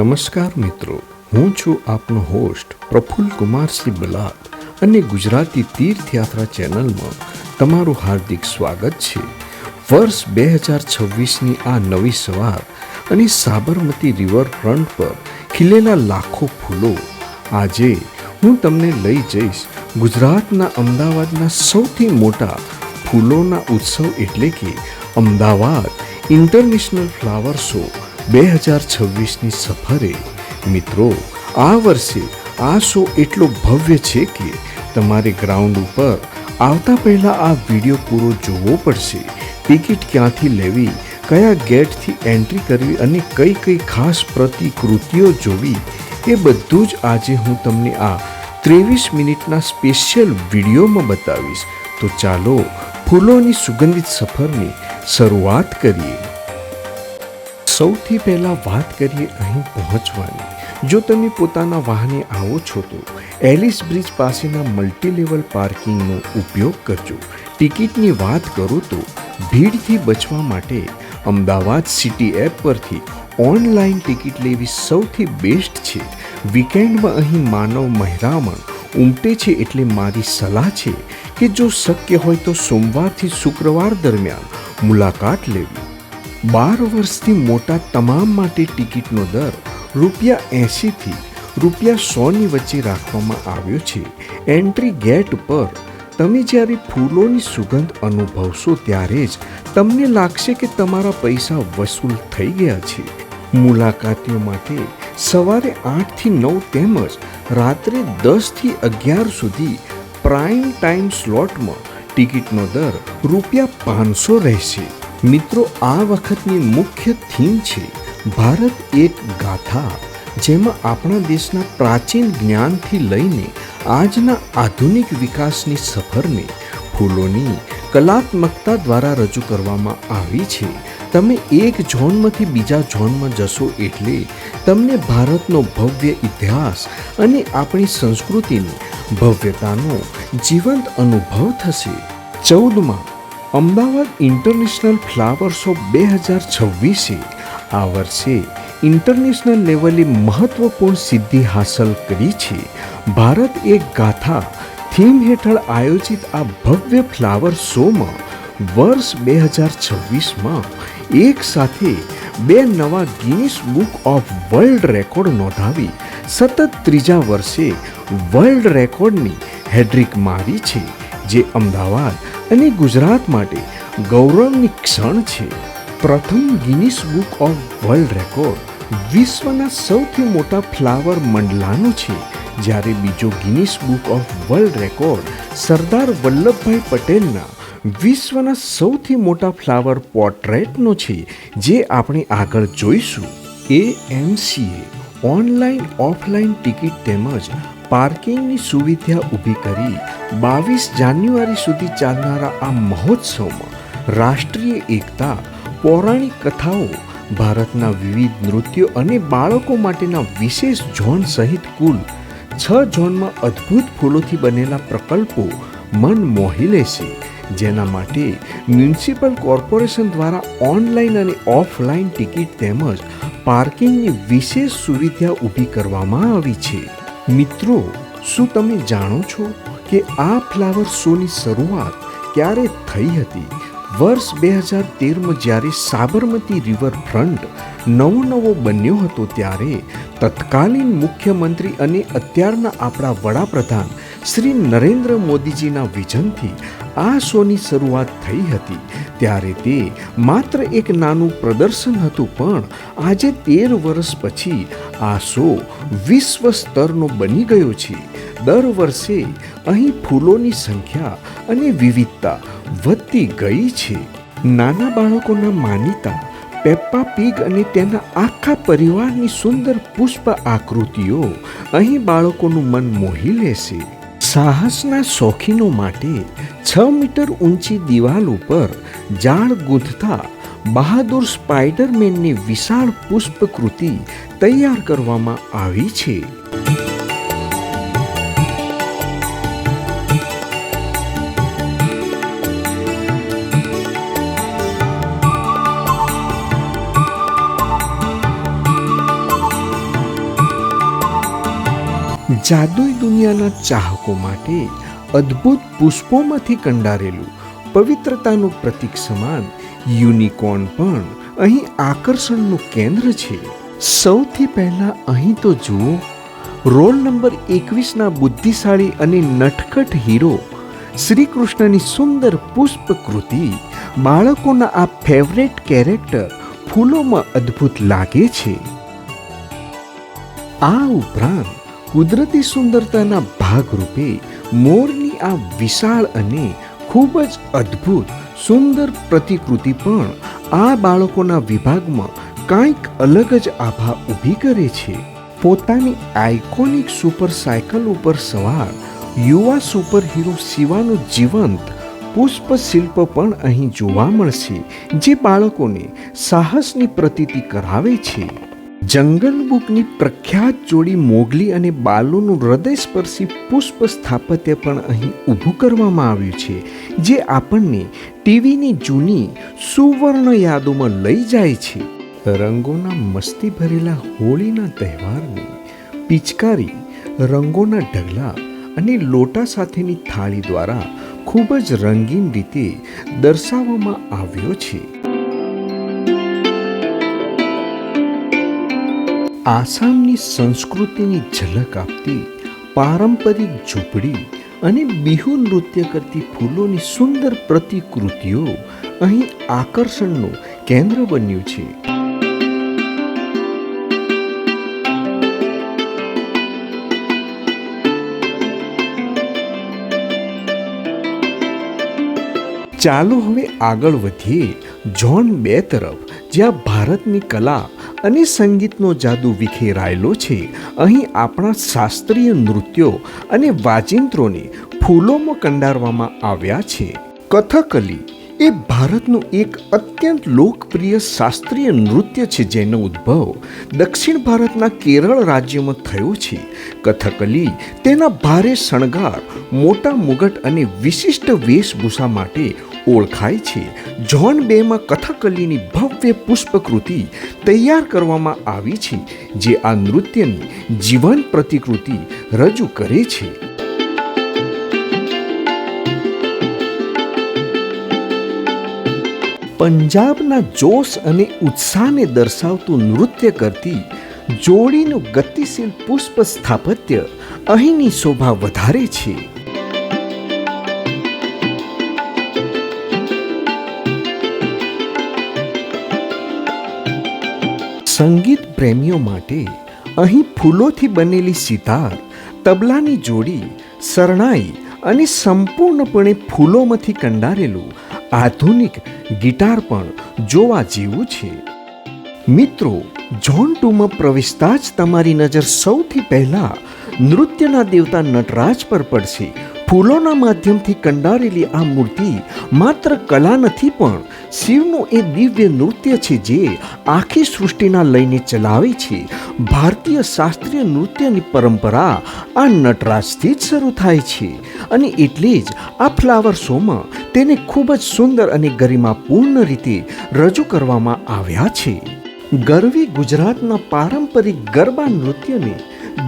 નમસ્કાર મિત્રો. હું છું આપનો હોસ્ટ પ્રફુલ્લ કુમારસિંહ બલાદ અને ગુજરાતી તીર્થયાત્રા ચેનલમાં તમારું હાર્દિક સ્વાગત છે. વર્ષ બે હજાર છવ્વીસની આ નવી સવાર અને સાબરમતી રિવરફ્રન્ટ પર ખીલેલા લાખો ફૂલો. આજે હું તમને લઈ જઈશ ગુજરાતના અમદાવાદના સૌથી મોટા ફૂલોના ઉત્સવ એટલે કે અમદાવાદ ઇન્ટરનેશનલ ફ્લાવર શો બે હજાર છવ્વીસની સફરે, મિત્રો, આ વર્ષે આ શો એટલો ભવ્ય છે કે તમારે ગ્રાઉન્ડ ઉપર આવતા પહેલાં આ વીડિયો પૂરો જોવો પડશે. ટિકિટ ક્યાંથી લેવી, કયા ગેટથી એન્ટ્રી કરવી અને કઈ કઈ ખાસ પ્રતિકૃતિઓ જોવી, એ બધું જ આજે હું તમને આ ત્રેવીસ મિનિટના સ્પેશિયલ વિડીયોમાં બતાવીશ. તો ચાલો, ફૂલોની સુગંધિત સફરની શરૂઆત કરીએ. સૌથી પહેલાં વાત કરીએ અહીં પહોંચવાની. જો તમે પોતાના વાહને આવો છો તો એલિસ બ્રિજ પાસેના મલ્ટી લેવલ પાર્કિંગનો ઉપયોગ કરજો. ટિકિટની વાત કરું તો ભીડથી બચવા માટે અમદાવાદ સિટી એપ પરથી ઓનલાઈન ટિકિટ લેવી સૌથી બેસ્ટ છે. વીકેન્ડમાં અહીં માનવ મહેરામણ ઉમટે છે એટલે મારી સલાહ છે કે જો શક્ય હોય તો સોમવારથી શુક્રવાર દરમિયાન મુલાકાત લેવી. બાર વર્ષથી મોટા તમામ માટે ટિકિટનો દર રૂપિયા એંશીથી રૂપિયા સોની વચ્ચે રાખવામાં આવ્યો છે. એન્ટ્રી ગેટ પર તમે જ્યારે ફૂલોની સુગંધ અનુભવશો ત્યારે જ તમને લાગશે કે તમારા પૈસા વસૂલ થઈ ગયા છે. મુલાકાતીઓ માટે સવારે આઠથી નવ તેમજ રાત્રે દસથી અગિયાર સુધી પ્રાઇમ ટાઈમ સ્લોટમાં ટિકિટનો દર રૂપિયા પાંચસો રહેશે. મિત્રો, આ વખતની મુખ્ય થીમ છે ભારત એક ગાથા, જેમાં આપણા દેશના પ્રાચીન જ્ઞાનથી લઈને આજના આધુનિક વિકાસની સફરને, ફૂલોની કલાત્મકતા દ્વારા રજૂ કરવામાં આવી છે. તમે એક ઝોનમાંથી બીજા ઝોનમાં જશો એટલે તમને ભારતનો ભવ્ય ઇતિહાસ અને આપણી સંસ્કૃતિની ભવ્યતાનો જીવંત અનુભવ થશે. ચૌદમાં અમદાવાદ ઇન્ટરનેશનલ ફ્લાવર શો બે હજાર છવ્વીસે આ વર્ષે ઇન્ટરનેશનલ લેવલે મહત્વપૂર્ણ સિદ્ધિ હાંસલ કરી છે. ભારત એક ગાથા થીમ હેઠળ આયોજિત આ ભવ્ય ફ્લાવર શોમાં વર્ષ બે હજાર છવ્વીસમાં એક સાથે બે નવા Guinness book of world record નોંધાવી સતત ત્રીજા વર્ષે વર્લ્ડ રેકોર્ડની હેડ્રિક મારી છે, જે અમદાવાદ અને ગુજરાત માટે ગૌરવની ક્ષણ છે. પ્રથમ Guinness book of world record વિશ્વના સૌથી મોટા ફ્લાવર મંડલાનો છે. જ્યારે બીજો Guinness book of world record Sardar Vallabhbhai પટેલના વિશ્વના સૌથી મોટા ફ્લાવર પોર્ટ્રેટનો છે, જે આપણે આગળ જોઈશું. એ એમસીએ ઓનલાઈન, ઓફલાઈન ટિકિટ તેમજ પાર્કિંગની સુવિધા ઊભી કરી બાવીસ જાન્યુઆરી સુધી ચાલનારા આ મહોત્સવમાં રાષ્ટ્રીય એકતા, પૌરાણિક કથાઓ, ભારતના વિવિધ નૃત્યો અને બાળકો માટેના વિશેષ ઝોન સહિત કુલ છ ઝોનમાં અદ્ભુત ફૂલોથી બનેલા પ્રકલ્પો મન મોહી લેશે. જેના માટે મ્યુનિસિપલ કોર્પોરેશન દ્વારા ઓનલાઈન અને ઓફલાઈન ટિકિટ તેમજ પાર્કિંગની વિશેષ સુવિધા ઊભી કરવામાં આવી છે. મિત્રો, શું તમે જાણો છો કે આ ફ્લાવર શોની શરૂઆત ક્યારે થઈ હતી? વર્ષ બે હજાર તેરમાં જ્યારે સાબરમતી રિવરફ્રન્ટ નવો નવો બન્યો હતો ત્યારે તત્કાલીન મુખ્યમંત્રી અને અત્યારના આપણા વડાપ્રધાન શ્રી નરેન્દ્ર મોદીજીના વિઝનથી આ શોની શરૂઆત થઈ હતી. ત્યારે તે માત્ર એક નાનું પ્રદર્શન હતું, પણ આજે તેર વર્ષ પછી આ શો વિશ્વ સ્તરનો બની ગયો છે. દર વર્ષે અહીં ફૂલોની સંખ્યા અને વિવિધતા વધતી ગઈ છે. નાના બાળકોના માનીતા પેપ્પા પીગ અને તેના આખા પરિવારની સુંદર પુષ્પ આકૃતિઓ અહીં બાળકોનું મન મોહી લેશે. સાહસના શોખીનો માટે છ મીટર ઊંચી દિવાલ ઉપર જાળ ગૂંથતા બહાદુર સ્પાઈડરમેનની વિશાળ પુષ્પકૃતિ તૈયાર કરવામાં આવી છે. જાદુઈ દુનિયાના ચાહકો માટે અદ્ભુત પુષ્પોમાંથી કંડારેલું પવિત્રતાનું પ્રતીક સમાન યુનિકોર્ન પણ અહીં આકર્ષણનું કેન્દ્ર છે. સૌથી પહેલા અહીં તો જુઓ, રોલ નંબર એકવીસના બુદ્ધિશાળી અને નટખટ હીરો શ્રી કૃષ્ણની સુંદર પુષ્પકૃતિ, બાળકોના આ ફેવરેટ કેરેક્ટર ફૂલોમાં અદ્ભુત લાગે છે. આ ઉપરાંત, કુદરતી સુંદરતાના ભાગરૂપે મોરની આ વિશાળ અને ખૂબ જ અદ્ભુત સુંદર પ્રતિકૃતિ પણ આ બાળકોના વિભાગમાં કંઈક અલગ જ આભા ઊભી કરે છે. પોતાની આઇકોનિક સુપર સાયકલ ઉપર સવાર યુવા સુપર હીરો શિવાનું જીવંત પુષ્પ શિલ્પ પણ અહીં જોવા મળશે, જે બાળકોને સાહસની પ્રતીતિ કરાવે છે. જંગલ બુકની પ્રખ્યાત જોડી મોગલી અને બાલુનું હૃદયસ્પર્શી પુષ્પ સ્થાપત્ય પણ અહીં ઊભું કરવામાં આવ્યું છે, જે આપણને ટીવીની જૂની સુવર્ણ યાદોમાં લઈ જાય છે. રંગોના મસ્તી ભરેલા હોળીના તહેવારને પિચકારી, રંગોના ઢગલા અને લોટા સાથેની થાળી દ્વારા ખૂબ જ રંગીન રીતે દર્શાવવામાં આવ્યો છે. આસામની સંસ્કૃતિની ઝલક આપતી, પારંપરિક ઝૂંપડી અને બિહુ નૃત્ય કરતી ફૂલોની સુંદર પ્રતિકૃતિઓ અહીં આકર્ષણનું કેન્દ્ર બન્યું છે. ચાલો હવે આગળ વધીએ. ઝોન બે તરફ, જ્યાં ભારતની કલા અને સંગીતનો જાદુ વિખેરાયેલો છે. અહીં આપણા શાસ્ત્રીય નૃત્યો અને વાજિંત્રોને ફૂલોમાં કંડારવામાં આવ્યા છે. કથકલી એ ભારતનું એક અત્યંત લોકપ્રિય શાસ્ત્રીય નૃત્ય છે જેનો ઉદ્ભવ દક્ષિણ ભારતના કેરળ રાજ્યમાં થયો છે. કથકલી તેના ભારે શણગાર, મોટા મુગટ અને વિશિષ્ટ વેશભૂષા માટે ઓળખાય છે. ઝોન બેમાં કથકલીની ભવ્ય પુષ્પકૃતિ તૈયાર કરવામાં આવી છે, જે આ નૃત્યની જીવન પ્રતિકૃતિ રજૂ કરે છે. પંજાબના જોશ અને ઉત્સાહને દર્શાવતું નૃત્ય કરતી જોડીનું ગતિશીલ પુષ્પ સ્થાપત્ય અહીંની શોભા વધારે છે. સંગીત પ્રેમીઓ માટે અહીં ફૂલોથી બનેલી સિતાર, તબલાની જોડી, શરણાઈ અને સંપૂર્ણપણે ફૂલોમાંથી કંડારેલું આધુનિક ગિટાર પણ જોવા જેવું છે. મિત્રો ઝોન ટુમાં પ્રવેશતા જ તમારી નજર સૌથી પહેલાં નૃત્યના દેવતા નટરાજ પર પડશે. ફૂલોના માધ્યમથી કંડારેલી આ મૂર્તિ માત્ર કલા નથી પણ શિવનું એ દિવ્ય નૃત્ય છે જે આખી સૃષ્ટિના લઈને ચલાવે છે. ભારતીય શાસ્ત્રીય નૃત્યની પરંપરા આ નટરાજથી જ શરૂ થાય છે અને એટલે જ આ ફ્લાવર શોમાં તેને ખૂબ જ સુંદર અને ગરિમાપૂર્ણ રીતે રજૂ કરવામાં આવ્યા છે. ગરવી ગુજરાતના પારંપરિક ગરબા નૃત્યને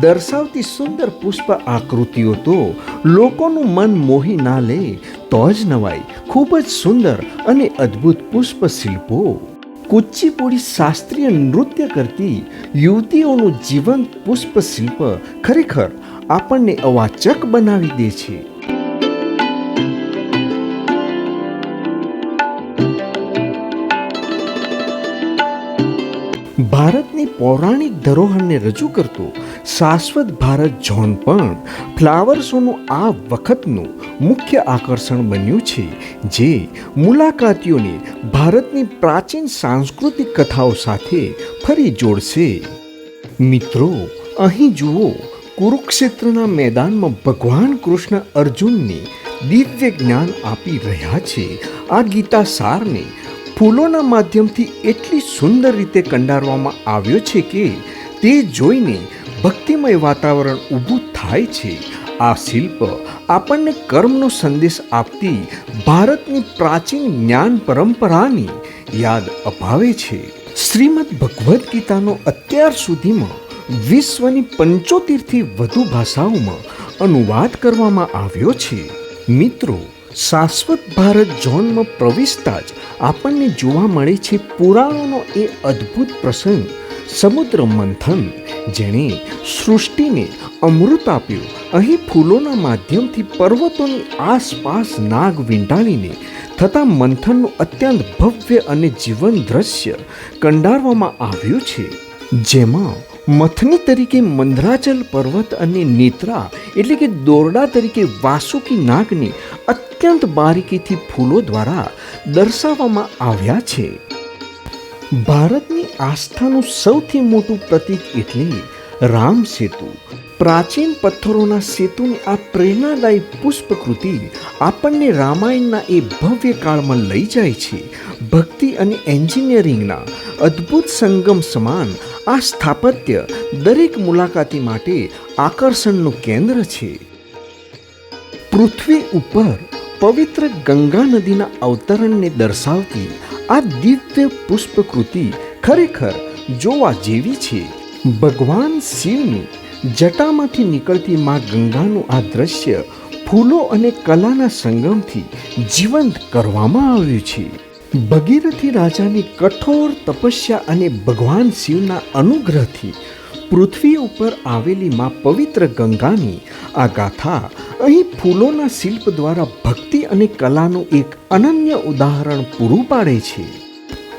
દર્શાવતી સુંદર પુષ્પ આકૃતિઓ તો લોકોનું મન મોહી ના લે, તો જ નવાય. ખૂબ જ સુંદર અને અદ્ભુત પુષ્પ શિલ્પો કુચીપુડી શાસ્ત્રીય નૃત્ય કરતી યુવતીઓનું જીવંત પુષ્પ શિલ્પ ખરેખર આપણને અવાચક બનાવી દે છે. ભારતની પૌરાણિક ધરોહરને રજૂ કરતો શાશ્વત ભારત ઝોન પણ ફ્લાવર શોનું આ વખતનું મુખ્ય આકર્ષણ બન્યું છે, જે મુલાકાતીઓને ભારતની પ્રાચીન સાંસ્કૃતિક કથાઓ સાથે ફરી જોડશે. મિત્રો, અહીં જુઓ, કુરુક્ષેત્રના મેદાનમાં ભગવાન કૃષ્ણ અર્જુનને દિવ્ય જ્ઞાન આપી રહ્યા છે. આ ગીતા સારને ફૂલોના માધ્યમથી એટલી સુંદર રીતે કંડારવામાં આવ્યો છે કે તે જોઈને ભક્તિમય વાતાવરણ ઊભું થાય છે. આ શિલ્પ આપણને કર્મનો સંદેશ આપતી ભારતની પ્રાચીન જ્ઞાન પરંપરાની યાદ અપાવે છે. શ્રીમદ ભગવદ્ ગીતાનો અત્યાર સુધીમાં વિશ્વની પંચોતેરથી વધુ ભાષાઓમાં અનુવાદ કરવામાં આવ્યો છે. મિત્રો, શાશ્વત ભારત ઝોનમાં પ્રવેશતા જ આપણને જોવા મળે છે પુરાણોનો એ અદ્ભુત પ્રસંગ. સમુદ્ર મંથન જેણે સૃષ્ટિને અમૃત આપ્યું. અહીં ફૂલોના માધ્યમથી પર્વતોની આસપાસ નાગ વીંટાળીને થતા મંથનનું અત્યંત ભવ્ય અને જીવન દ્રશ્ય કંડારવામાં આવ્યું છે. જેમાં મથની તરીકે મંદરાચલ પર્વત અને નેત્રા એટલે કે દોરડા તરીકે વાસુકી નાગને અત્યંત બારીકીથી ફૂલો દ્વારા દર્શાવવામાં આવ્યા છે. ભારતની આસ્થાનું સૌથી મોટું પ્રતીક એટલે રામ સેતુ. પ્રાચીન પથ્થરોના સેતુની આ પ્રેરણાદાયી પુષ્પકૃતિ આપણને રામાયણના એ ભવ્ય કાળમાં લઈ જાય છે. ભક્તિ અને એન્જિનિયરિંગના અદ્ભુત સંગમ સમાન આ સ્થાપત્ય દરેક મુલાકાતી માટે આકર્ષણનું કેન્દ્ર છે. પૃથ્વી ઉપર પવિત્ર ગંગા નદીના અવતરણને દર્શાવતી આ દિવ્ય પુષ્પકૃતિ ખરેખર જોવા જેવી છે. ભગવાન શિવની જટામાંથી નીકળતી માં ગંગાનું આ દ્રશ્ય ફૂલો અને કલાના સંગમથી જીવંત કરવામાં આવ્યું છે. ભગીરથી રાજાની કઠોર તપસ્યા અને ભગવાન શિવના અનુગ્રહથી પૃથ્વી ઉપર આવેલી માં પવિત્ર ગંગાની આ ગાથા અહીં ફૂલોના શિલ્પ દ્વારા ભક્તિ અને કલાનું એક અનન્ય ઉદાહરણ પૂરું પાડે છે.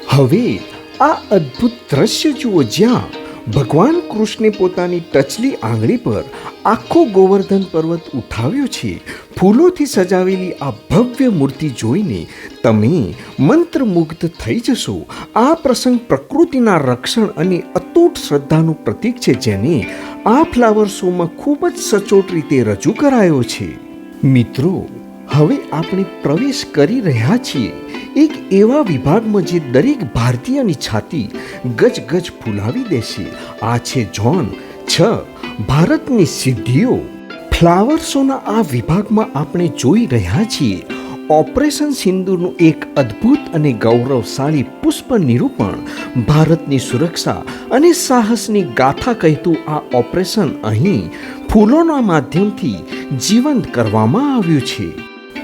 હવે આ અદ્ભુત દ્રશ્ય જુઓ જ્યાં ભગવાન કૃષ્ણે પોતાની ટચલી આંગળી પર આખો ગોવર્ધન પર્વત ઉઠાવ્યો છે. ફૂલોથી સજાવેલી આ ભવ્ય મૂર્તિ જોઈને તમે મંત્રમુગ્ધ થઈ જશો. આ પ્રસંગ પ્રકૃતિના રક્ષણ અને અતૂટ શ્રદ્ધાનું પ્રતીક છે જેને આ ફ્લાવર શોમાં ખૂબ જ સચોટ રીતે રજૂ કરાયો છે. મિત્રો, હવે આપણે પ્રવેશ કરી રહ્યા છીએ એક એવા વિભાગમાં જે દરેક ભારતીયની છાતી ગજ ગજ ફૂલાવી દેશે. આ છે જોન છ, ભારતની સિદ્ધિઓ. ફ્લાવર શોના આ વિભાગમાં આપણે જોઈ રહ્યા છીએ ઓપરેશન સિંદૂરનું એક અદ્ભુત અને ગૌરવશાળી પુષ્પ નિરૂપણ, ભારતની સુરક્ષા અને સાહસની ગાથા કહેતું આ ઓપરેશન અહીં ફૂલોના માધ્યમથી જીવંત કરવામાં આવ્યું છે.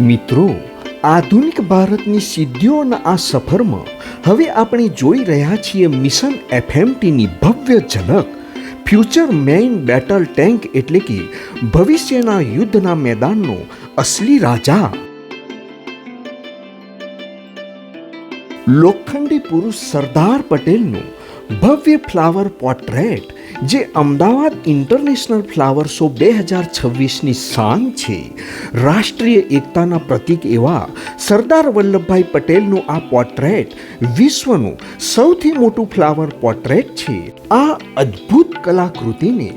મિત્રો, આધુનિક ભારતની સિદ્ધિઓના આ સફરમાં હવે આપણે જોઈ રહ્યા છીએ મિશન એફએમટીની ભવ્ય ઝલક. ફ્યુચર મેઇન બેટલ ટેન્ક એટલે કે ભવિષ્યના યુદ્ધના મેદાનનો અસલી રાજા. લોખંડી પુરુષ સરદાર પટેલનું ભવ્ય ફ્લાવર પોર્ટ્રેટ જે અમદાવાદ ઇન્ટરનેશનલ ફ્લાવર શો બે હજાર છવ્વીસની શાન છે, રાષ્ટ્રીય એકતાના પ્રતીક એવા સરદાર વલ્લભભાઈ પટેલનું આ પોર્ટ્રેટ વિશ્વનું સૌથી મોટું ફ્લાવર પોર્ટ્રેટ છે. આ અદ્ભુત કલાકૃતિને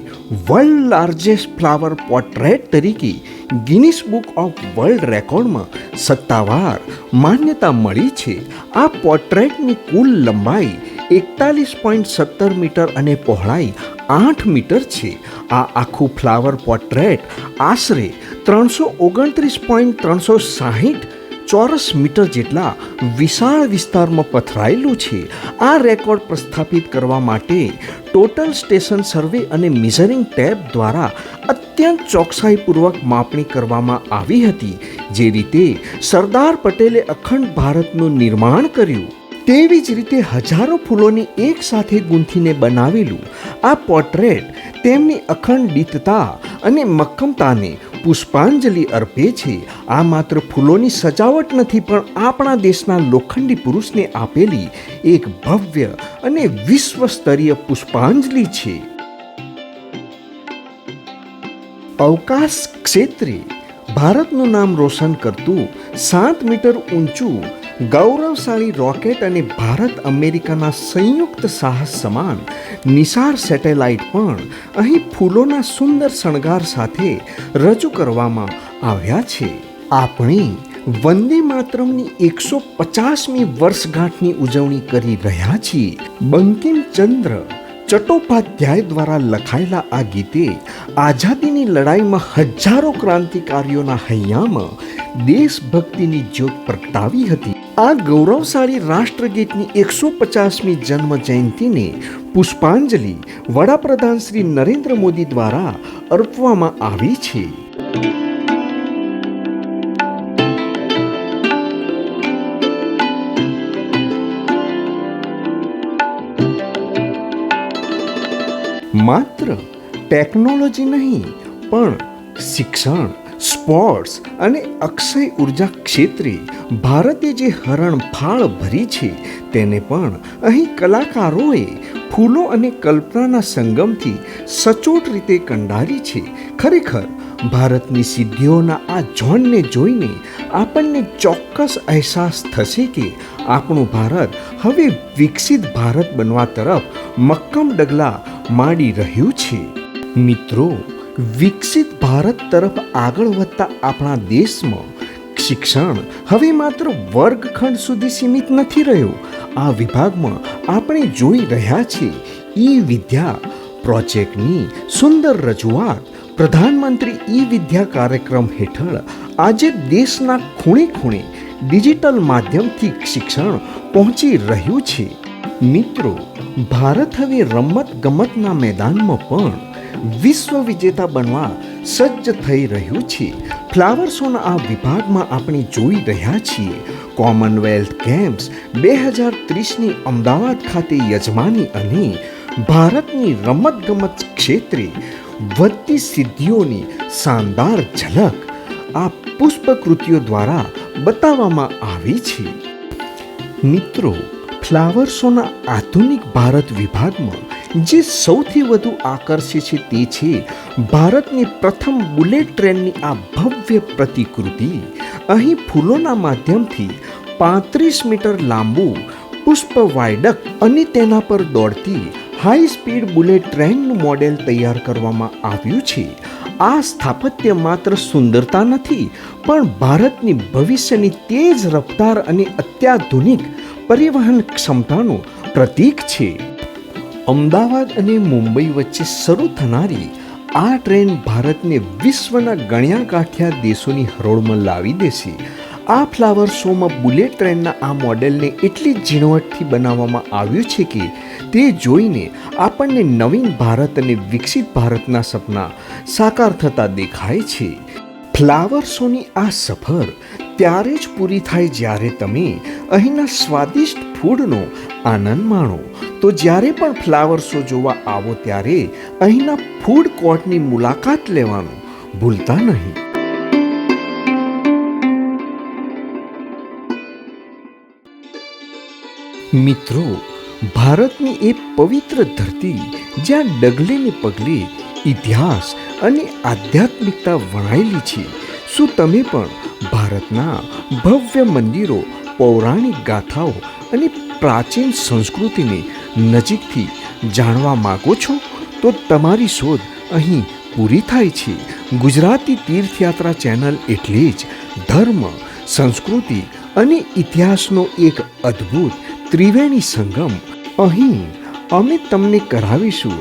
વર્લ્ડ લાર્જેસ્ટ ફ્લાવર પોર્ટ્રેટ તરીકે ગિનિસ બુક ઓફ વર્લ્ડ રેકોર્ડમાં સત્તાવાર માન્યતા મળી છે. આ પોર્ટ્રેટની કુલ લંબાઈ એકતાલીસ પોઈન્ટ સત્તર મીટર અને પહોળાઈ આઠ મીટર છે. આ આખું ફ્લાવર પોર્ટ્રેટ આશરે ત્રણસો ઓગણત્રીસ પોઈન્ટ ત્રણસો સાહીઠ ચોરસ મીટર જેટલા વિશાળ વિસ્તારમાં પથરાયેલું છે. આ રેકોર્ડ પ્રસ્થાપિત કરવા માટે ટોટલ સ્ટેશન સર્વે અને મિઝરિંગ ટેબ દ્વારા અત્યંત ચોકસાઈપૂર્વક માપણી કરવામાં આવી હતી, જે રીતે સરદાર પટેલે અખંડ ભારતનું નિર્માણ કર્યું. તેવી જ રીતે હજારો ફૂલોની એક સાથે ગૂંથીને બનાવેલું આ પોર્ટ્રેટ તેમની અખંડિતતા અને મક્કમતાને પુષ્પાંજલિ અર્પે છે. આ માત્ર ફૂલોની સજાવટ નથી, પણ આપણા દેશના લોખંડી પુરુષને આપેલી એક ભવ્ય અને વિશ્વ સ્તરીય પુષ્પાંજલિ છે. અવકાશ ક્ષેત્રે ભારતનું નામ રોશન કરતું સાત મીટર ઊંચું ગૌરવશાળી રોકેટ અને ભારત અમેરિકાના સંયુક્ત સાહસ સમાન નિસાર સેટેલાઇટ પણ અહીં ફૂલોના સુંદર શણગાર સાથે રજૂ કરવામાં આવ્યા છે. આપણે વંદે માતરમની એકસો પચાસમી વર્ષગાંઠની ઉજવણી કરી રહ્યા છીએ. બંકિમચંદ્ર ચટ્ટોપાધ્યાય દ્વારા લખાયેલા આ ગીતે આઝાદીની લડાઈમાં હજારો ક્રાંતિકારીઓના હૈયામાં દેશભક્તિની જ્યોત પ્રગટાવી હતી. આ ગૌરવશાળી રાષ્ટ્રગીતની એકસો પચાસમી જન્મ જયંતિને પુષ્પાંજલિ વડાપ્રધાન શ્રી નરેન્દ્ર મોદી દ્વારા અર્પવામાં આવી છે. માત્ર ટેકનોલોજી નહીં, પણ શિક્ષણ. સ્પોર્ટ્સ અને અક્ષય ઊર્જા ક્ષેત્રે ભારતે જે હરણફાળ ભરી છે, તેને પણ અહીં કલાકારોએ ફૂલો અને કલ્પનાના સંગમથી સચોટ રીતે કંડારી છે. ખરેખર, ભારતની સિદ્ધિઓના આ ઝોનને જોઈને આપણને ચોક્કસ અહેસાસ થશે કે આપણું ભારત હવે વિકસિત ભારત બનવા તરફ મક્કમ ડગલા માંડી રહ્યું છે. મિત્રો વિકસિત ભારત તરફ આગળ વધતા આપણા દેશમાં શિક્ષણ હવે માત્ર વર્ગખંડ સુધી સીમિત નથી રહ્યું. આ વિભાગમાં આપણે જોઈ રહ્યા છીએ ઈ વિદ્યા પ્રોજેક્ટની સુંદર રજૂઆત. પ્રધાનમંત્રી ઈ વિદ્યા કાર્યક્રમ હેઠળ આજે દેશના ખૂણે ખૂણે ડિજિટલ માધ્યમથી શિક્ષણ પહોંચી રહ્યું છે. મિત્રો, ભારત હવે રમત ગમતના મેદાનમાં પણ વિશ્વ વિજેતા બનવા સજ્જ થઈ રહ્યું છે. ફ્લાવર શોના આ વિભાગમાં આપણે જોઈ રહ્યા છીએ. કોમનવેલ્થ ગેમ્સ બે હજાર ત્રીસની અમદાવાદ ખાતે યજમાની અને ભારતની રમતગમત ક્ષેત્રે વધતી સિદ્ધિઓની શાનદાર ઝલક આ પુષ્પકૃતિઓ દ્વારા બતાવવામાં આવી છે. મિત્રો ફ્લાવર શોના આધુનિક ભારત વિભાગમાં જે સૌથી વધુ આકર્ષે છે તે છે ભારતની પ્રથમ બુલેટ ટ્રેનની આ ભવ્ય પ્રતિકૃતિ. અહીં ફૂલોના માધ્યમથી પાંત્રીસ મીટર લાંબુ, પુષ્પ વાયડક અને તેના પર દોડતી હાઈ સ્પીડ બુલેટ ટ્રેનનું મોડેલ તૈયાર કરવામાં આવ્યું છે. આ સ્થાપત્ય માત્ર સુંદરતા નથી, પણ ભારતની ભવિષ્યની તેજ રફતાર અને અત્યાધુનિક પરિવહન ક્ષમતાનું પ્રતીક છે. અમદાવાદ અને મુંબઈ વચ્ચે શરૂ થનારી આ ટ્રેન ભારતને વિશ્વના ગણ્યા કાંઠ્યા દેશોની હરોળમાં લાવી દેશે. આ ફ્લાવર શોમાં બુલેટ ટ્રેનના આ મોડેલને એટલી ઝીણવટથી બનાવવામાં આવ્યું છે કે તે જોઈને આપણને નવીન ભારત અને વિકસિત ભારતના સપના સાકાર થતા દેખાય છે. ફ્લાવર શોની આ સફર ત્યારે જ પૂરી થાય જ્યારે તમે અહીંના સ્વાદિષ્ટ ફૂડનો આનંદ માણો. તો જ્યારે પણ ફ્લાવર શો જોવા આવો ત્યારે અહીંના ફૂડ કોર્ટની મુલાકાત લેવાનું ભૂલતા નહીં. મિત્રો, ભારતની એ પવિત્ર ધરતી જ્યાં ડગલે ને પગલે ઇતિહાસ અને આધ્યાત્મિકતા વણાયેલી છે, શું તમે પણ ભારતના ભવ્ય મંદિરો પૌરાણિક ગાથાઓ અને પ્રાચીન સંસ્કૃતિને નજીકથી જાણવા માગો છો, તો તમારી શોધ અહીં પૂરી થાય છે. ગુજરાતી તીર્થયાત્રા ચેનલ એટલે જ ધર્મ, સંસ્કૃતિ અને ઇતિહાસનો એક અદ્ભુત ત્રિવેણી સંગમ. અહીં અમે તમને કરાવીશું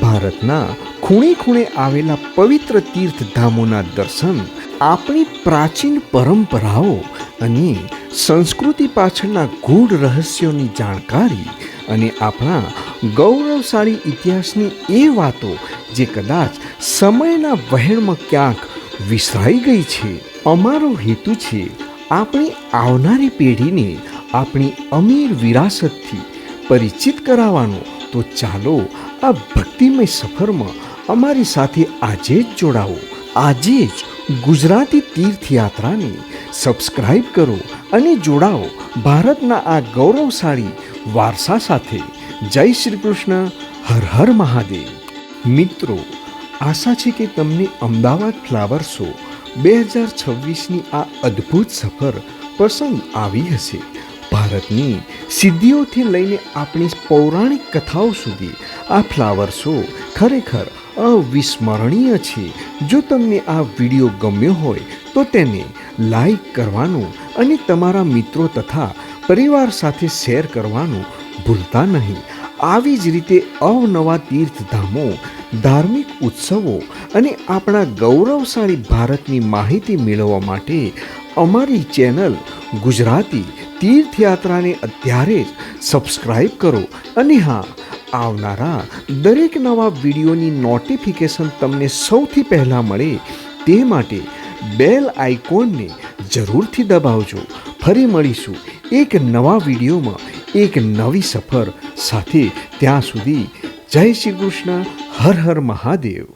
ભારતના ખૂણે ખૂણે આવેલા પવિત્ર તીર્થધામોના દર્શન આપણી પ્રાચીન પરંપરાઓ અને સંસ્કૃતિ પાછળના ગૂઢ રહસ્યોની જાણકારી અને આપણા ગૌરવશાળી ઇતિહાસની એ વાતો જે કદાચ સમયના વહેણમાં ક્યાંક વિસરાઈ ગઈ છે. અમારો હેતુ છે આપણી આવનારી પેઢીને આપણી અમીર વિરાસતથી પરિચિત કરાવવાનો. તો ચાલો આ ભક્તિમય સફરમાં અમારી સાથે આજે જ જોડાવો. આજે જ ગુજરાતી તીર્થયાત્રાને સબસ્ક્રાઇબ કરો અને જોડાઓ ભારતના આ ગૌરવશાળી વારસા સાથે. જય શ્રી કૃષ્ણ, હર હર મહાદેવ. મિત્રો, આશા છે કે તમને અમદાવાદ ફ્લાવર શો બે હજાર છવ્વીસની આ અદ્ભુત સફર પસંદ આવી હશે. ભારતની સિદ્ધિઓથી લઈને આપણી પૌરાણિક કથાઓ સુધી આ ફ્લાવર શો ખરેખર અવિસ્મરણીય છે. જો તમને આ વીડિયો ગમ્યો હોય, તો તેને લાઈક કરવાનું અને તમારા મિત્રો તથા પરિવાર સાથે શેર કરવાનું ભૂલતા નહીં. આવી જ રીતે અવનવા તીર્થધામો, ધાર્મિક ઉત્સવો અને આપણા ગૌરવશાળી ભારતની માહિતી મેળવવા માટે અમારી ચેનલ ગુજરાતી તીર્થયાત્રાને અત્યારે જ સબસ્ક્રાઈબ કરો. અને હા આવનારા દરેક નવા વિડીયોની નોટિફિકેશન તમને સૌથી પહેલાં મળે તે માટે બેલ આઇકોનને જરૂરથી દબાવજો. ફરી મળીશું એક નવા વિડીયોમાં, એક નવી સફર સાથે ત્યાં સુધી જય શ્રી કૃષ્ણ, હર હર મહાદેવ.